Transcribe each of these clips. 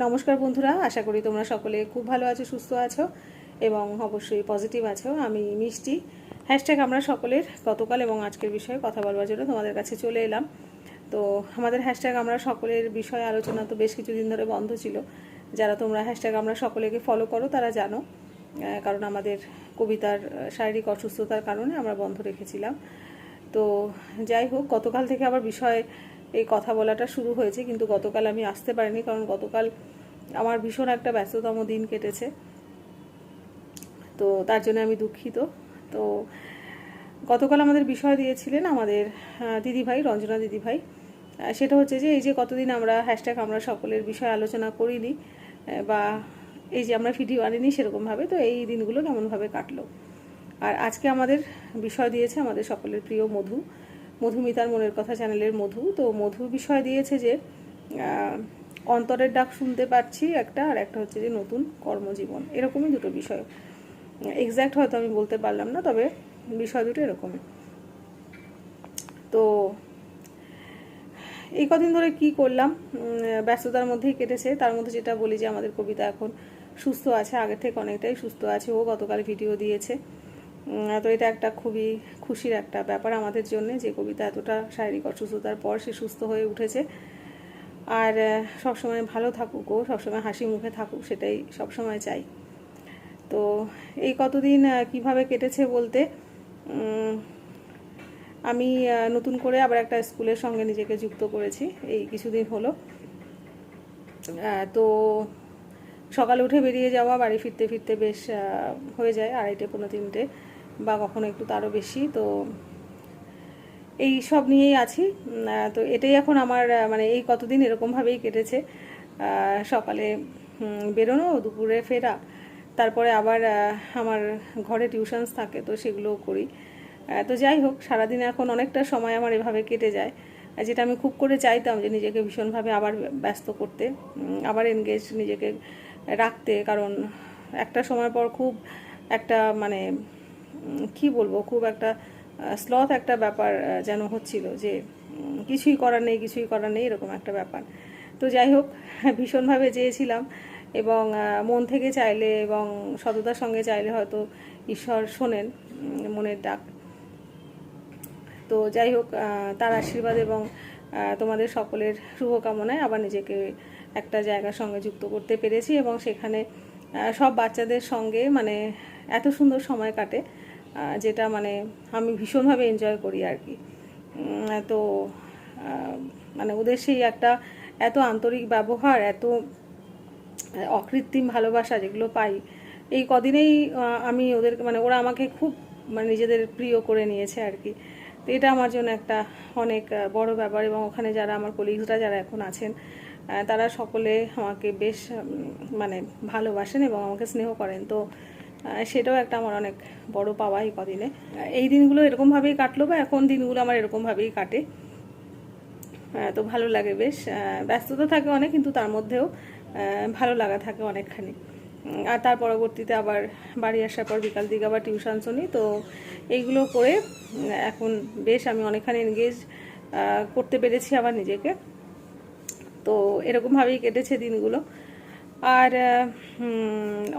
নমস্কার বন্ধুরা, আশা করি তোমরা সকলে খুব ভালো আছো, সুস্থ আছো এবং অবশ্যই পজিটিভ আছো। আমি মিষ্টি। হ্যাশট্যাগ আমরা সকলের, গতকাল এবং আজকের বিষয়ে কথা বলবার জন্য তোমাদের কাছে চলে এলাম। তো আমাদের হ্যাশট্যাগ আমরা সকলের বিষয়ে আলোচনা তো বেশ কিছুদিন ধরে বন্ধ ছিল। যারা তোমরা হ্যাশট্যাগ আমরা সকলেকে ফলো করো, তারা জানো কারণ আমাদের কবিতার শারীরিক অসুস্থতার কারণে আমরা বন্ধ রেখেছিলাম। তো যাই হোক, গতকাল থেকে আবার বিষয়ে এই কথা বলাটা শুরু হয়েছে, কিন্তু গতকাল আমি আসতে পারিনি কারণ গতকাল আমার ভীষণ একটা ব্যস্ততম দিন কেটেছে। তো তার জন্য আমি দুঃখিত। তো গতকাল আমাদের বিষয় দিয়েছিলেন আমাদের দিদিভাই, রঞ্জনা দিদিভাই। সেটা হচ্ছে যে, এই যে কতদিন আমরা হ্যাশট্যাগ আমরা সকলের বিষয়ে আলোচনা করিনি বা এই যে আমরা ভিডিও আনিনি সেরকমভাবে, তো এই দিনগুলো কেমনভাবে কাটলো? আর আজকে আমাদের বিষয় দিয়েছে আমাদের সকলের প্রিয় মধু। মধুমিতার মনের কথা চ্যানেলের মধু। তো মধু বিষয় দিয়েছে যে অন্তরের ডাক শুনতে পাচ্ছি একটা, আর একটা হচ্ছে যে নতুন কর্মজীবন। এরকমই দুটো বিষয়। এক্স্যাক্ট হয়তো আমি বলতে পারলাম না, তবে বিষয় দুটো এরকমই। তো এই কদিন ধরে কি করলাম? ব্যস্ততার মধ্যেই কেটেছে। তার মধ্যে যেটা বলি যে, আমাদের কবিতা এখন সুস্থ আছে আগের থেকে অনেকটাই সুস্থ আছে। ও গতকাল ভিডিও দিয়েছে। তো এটা একটা খুবই খুশির একটা ব্যাপার আমাদের জন্য যে কবিতা এতটা শারীরিক অসুস্থতার পর সে সুস্থ হয়ে উঠেছে। আর সবসময় ভালো থাকুক ও, সবসময় হাসি মুখে থাকুক সেটাই সবসময় চাই। তো এই কতদিন কীভাবে কেটেছে বলতে আমি নতুন করে আবার একটা স্কুলের সঙ্গে নিজেকে যুক্ত করেছি, এই কিছুদিন হলো। তো সকালে উঠে বেরিয়ে যাওয়া, বাড়ি ফিরতে ফিরতে বেশ হয়ে যায় আড়াইটে পনেরো তিনটে। বা কখনো একটু তারও বেশি, তো এই সব নিয়েই আছি। তো এটাই এখন আমার মানে এই কতদিন এরকমভাবেই কেটেছে। সকালে বেরোনো, দুপুরে ফেরা, তারপরে আবার আমার ঘরে টিউশনস থাকে, তো সেগুলোও করি। তো যাই হোক, সারাদিন এখন অনেকটা সময় আমার এভাবে কেটে যায়। যেটা আমি খুব করে চাইতাম যে নিজেকে ভীষণভাবে আবার ব্যস্ত করতে আবার এনগেজ নিজেকে রাখতে, কারণ একটা সময় পর খুব একটা মানে কি বলব, খুব একটা স্লথ একটা ব্যাপার যেন হচ্ছিল যে কিছুই করার নেই, কিছুই করার নেই, এরকম একটা ব্যাপার। তো যাই হোক, ভীষণভাবে চেয়েছিলাম এবং মন থেকে চাইলে এবং সততার সঙ্গে চাইলে হয়তো ঈশ্বর শোনেন মনের ডাক। তো যাই হোক তার আশীর্বাদ এবং তোমাদের সকলের শুভকামনায় আবার নিজেকে একটা জায়গার সঙ্গে যুক্ত করতে পেরেছি এবং সেখানে সব বাচ্চাদের সঙ্গে মানে এত সুন্দর সময় কাটে। যেটা মানে আমি ভীষণভাবে এনজয় করি আর কি। তো মানে ওদের সেই একটা এত আন্তরিক ব্যবহার, এত অকৃত্রিম ভালোবাসা যেগুলো পাই, এই কদিনেই আমি ওদের মানে ওরা আমাকে খুব মানে নিজেদের প্রিয় করে নিয়েছে আর কি। তো এটা আমার জন্য একটা অনেক বড় ব্যাপার এবং ওখানে যারা আমার কলিগসরা যারা এখন আছেন তারা সকলে আমাকে বেশ মানে ভালোবাসেন এবং আমাকে স্নেহ করেন। তো সেটাও একটা আমার অনেক বড় পাওয়া এই কদিনে। এই দিনগুলো এরকমভাবেই কাটলো বা এখন দিনগুলো আমার এরকমভাবেই কাটে। তো ভালো লাগে বেশ। ব্যস্ততা থাকে অনেক, কিন্তু তার মধ্যেও ভালো লাগা থাকে অনেকখানি। আর তার পরবর্তীতে আবার বাড়ি আসার পর বিকাল দিকে আবার টিউশনসও শুনি তো এইগুলো করে এখন বেশ আমি অনেকখানি এনগেজ করতে পেরেছি আবার নিজেকে। তো এরকমভাবেই কেটেছে দিনগুলো। আর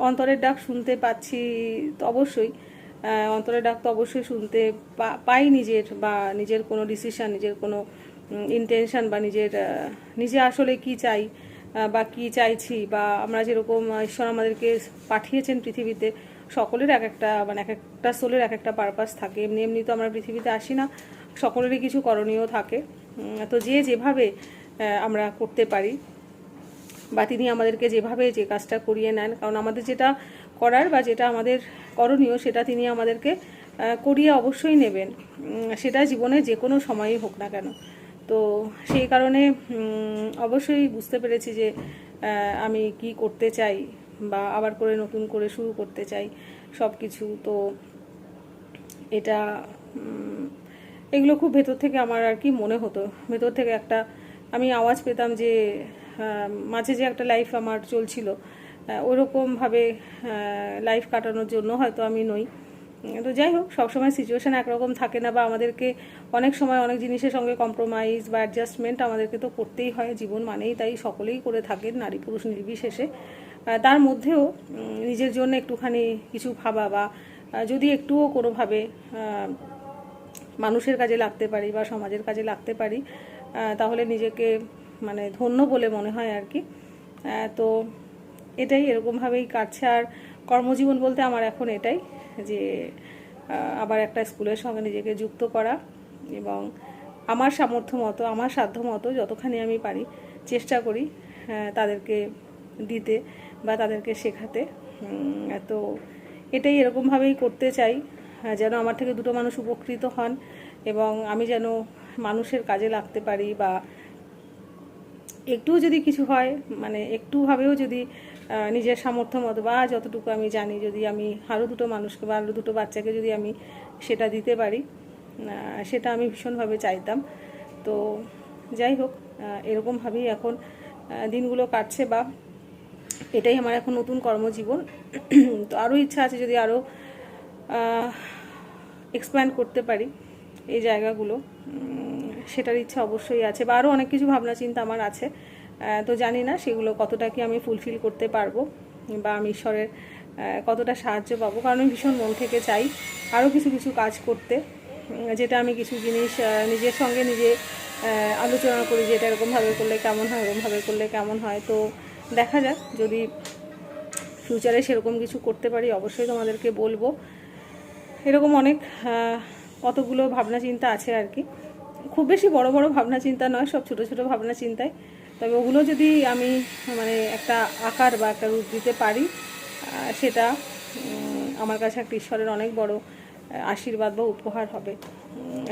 অন্তরের ডাক শুনতে পাচ্ছি তো অবশ্যই। অন্তরের ডাক তো অবশ্যই শুনতে পাই নিজের বা নিজের কোনো ডিসিশান নিজের কোনো ইন্টেনশন বা নিজের নিজে আসলে কি চাই বা কি চাইছি, বা আমরা যেরকম ঈশ্বর আমাদেরকে পাঠিয়েছেন পৃথিবীতে, সকলের এক একটা মানে এক একটা সোলের এক একটা পারপাস থাকে। এমনি এমনি তো আমরা পৃথিবীতে আসি না, সকলেরই কিছু করণীয় থাকে। তো যে যেভাবে আমরা করতে পারি বা তিনি আমাদেরকে যেভাবে যে কাজটা করিয়ে নেন, কারণ আমাদের যেটা করার বা যেটা আমাদের করণীয় সেটা তিনি আমাদেরকে করিয়ে অবশ্যই নেবেন। সেটা জীবনে যে কোনো সময়ই হোক না কেন। তো সেই কারণে অবশ্যই বুঝতে পেরেছি যে আমি কি করতে চাই বা আবার করে নতুন করে শুরু করতে চাই সব কিছু তো এটা এগুলো খুব ভেতর থেকে আমার আর কি মনে হতো। ভেতর থেকে একটা আমি আওয়াজ পেতাম যে মাঝে যে একটা লাইফ আমার চলছিল ওরকমভাবে লাইফ কাটানোর জন্য হয়তো আমি নই। তো যাই হোক, সবসময় সিচুয়েশান একরকম থাকে না বা আমাদেরকে অনেক সময় অনেক জিনিসের সঙ্গে কম্প্রোমাইজ বা অ্যাডজাস্টমেন্ট আমাদেরকে তো করতেই হয়, জীবন মানেই তাই সকলেই করে থাকেন নারী পুরুষ নির্বিশেষে। তার মধ্যেও নিজের জন্য একটুখানি কিছু ভাবা বা যদি একটুও কোনোভাবে মানুষের কাজে লাগতে পারি বা সমাজের কাজে লাগতে পারি তাহলে নিজেকে মানে ধন্য বলে মনে হয় আর কি। তো এটাই এরকমভাবেই কাটছে। আর কর্মজীবন বলতে আমার এখন এটাই যে আবার একটা স্কুলের সঙ্গে নিজেকে যুক্ত করা এবং আমার সামর্থ্য মতো, আমার সাধ্য মতো যতখানি আমি পারি চেষ্টা করি তাদেরকে দিতে বা তাদেরকে শেখাতে। তো এটাই এরকমভাবেই করতে চাই যেন আমার থেকে দুটো মানুষ উপকৃত হন এবং আমি যেন মানুষের কাজে লাগতে পারি বা একটুও যদি কিছু হয় মানে একটুভাবেও যদি নিজের সামর্থ্য মতো বা যতটুকু আমি জানি যদি আমি আরও দুটো মানুষকে বা আরও দুটো বাচ্চাকে যদি আমি সেটা দিতে পারি সেটা আমি ভীষণভাবে চাইতাম। তো যাই হোক এরকমভাবেই এখন দিনগুলো কাটছে বা এটাই আমার এখন নতুন কর্মজীবন। তো আরও ইচ্ছা আছে যদি আরও এক্সপ্যান্ড করতে পারি এই জায়গাগুলো। সেটার ইচ্ছা অবশ্যই আছে বা আরও অনেক কিছু ভাবনা চিন্তা আমার আছে। তো জানি না সেগুলো কতটা কি আমি ফুলফিল করতে পারব বা আমি ঈশ্বরের কতটা সাহায্য পাবো। কারণ আমি ভীষণ মন থেকে চাই আরও কিছু কিছু কাজ করতে। যেটা আমি কিছু জিনিস নিজের সঙ্গে নিজে আলোচনা করি যে এটা এরকমভাবে করলে কেমন হয় এরকমভাবে করলে কেমন হয়। তো দেখা যাক, যদি ফিউচারে সেরকম কিছু করতে পারি অবশ্যই তোমাদেরকে বলব। এরকম অনেক কতগুলো ভাবনা চিন্তা আছে আর কি। খুব বেশি বড় বড় ভাবনা চিন্তা নয়, সব ছোট ছোট ভাবনা চিন্তায় তবে ওগুলো যদি আমি মানে একটা আকার বা একটা রূপ দিতে পারি সেটা আমার কাছে একটা ঈশ্বরের অনেক বড় আশীর্বাদ বা উপহার হবে।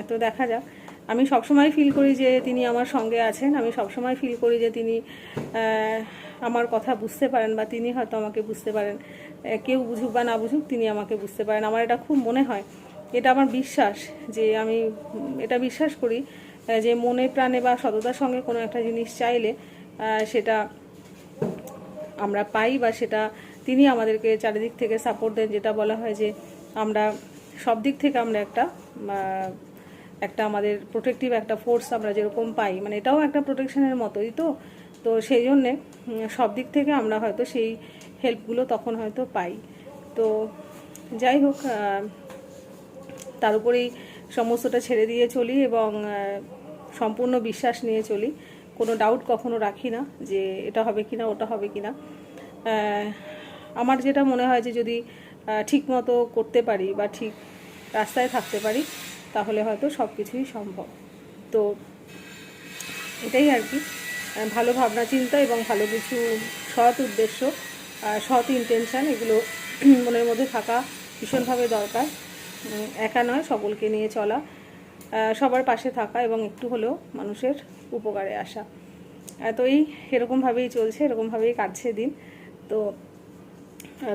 তো দেখা যাক। আমি সবসময় ফিল করি যে তিনি আমার সঙ্গে আছেন। আমি সবসময় ফিল করি যে তিনি আমার কথা বুঝতে পারেন বা তিনি হয়তো আমাকে বুঝতে পারেন। কেউ বুঝুক বা না বুঝুক, তিনি আমাকে বুঝতে পারেন। আমার এটা খুব মনে হয়। এটা আমার বিশ্বাস যে আমি এটা বিশ্বাস করি যে মনে প্রাণে বা সততার সঙ্গে কোনো একটা জিনিস চাইলে সেটা আমরা পাই বা সেটা তিনি আমাদেরকে চারিদিক থেকে সাপোর্ট দেন, যেটা বলা হয় যে আমরা সব দিক থেকে আমরা একটা একটা আমাদের প্রোটেক্টিভ একটা ফোর্স আমরা যেরকম পাই। মানে এটাও একটা প্রোটেকশনের মতোই তো? তো সেই জন্যে সব দিক থেকে আমরা হয়তো সেই হেল্পগুলো তখন হয়তো পাই। তো যাই হোক তার উপরেই সমস্তটা ছেড়ে দিয়ে চলি এবং সম্পূর্ণ বিশ্বাস নিয়ে চলি। কোনো ডাউট কখনো রাখি না যে এটা হবে কিনা ওটা হবে কিনা। আহ, আমার যেটা মনে হয় যে যদি ঠিক মতো করতে পারি বা ঠিক রাস্তায় থাকতে পারি তাহলে হয়তো সব কিছুই সম্ভব। তো এটাই আর কি। ভালো ভাবনা চিন্তা এবং ভালো কিছু সৎ উদ্দেশ্য সৎ ইন্টেনশন এগুলো মনের মধ্যে থাকা ভীষণভাবে দরকার। একা নয়, সকলকে নিয়ে চলা সবার পাশে থাকা এবং একটু হলেও মানুষের উপকারে আসা। তো এই এরকমভাবেই চলছে, এরকমভাবেই কাটছে দিন। তো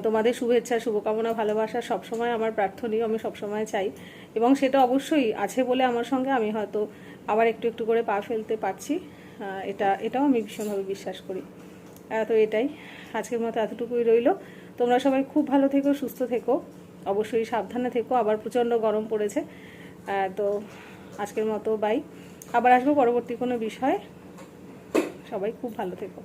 তোমাদের শুভেচ্ছা, শুভকামনা, ভালোবাসা সবসময় আমার প্রার্থনীয়, আমি সবসময় চাই। এবং সেটা অবশ্যই আছে বলে আমার সঙ্গে আমি হয়তো আবার একটু একটু করে পা ফেলতে পারছি। এটা, এটাও আমি ভীষণভাবে বিশ্বাস করি। তো এটাই। আজকের মতো এতটুকুই রইল। তোমরা সবাই খুব ভালো থেকো, সুস্থ থেকো। অবশ্যই সাবধানে থেকো, আবার প্রচণ্ড গরম পড়েছে। তো আজকের মতো বাই আবার আসব পরবর্তী কোনো বিষয়ে। সবাই খুব ভালো থেকো।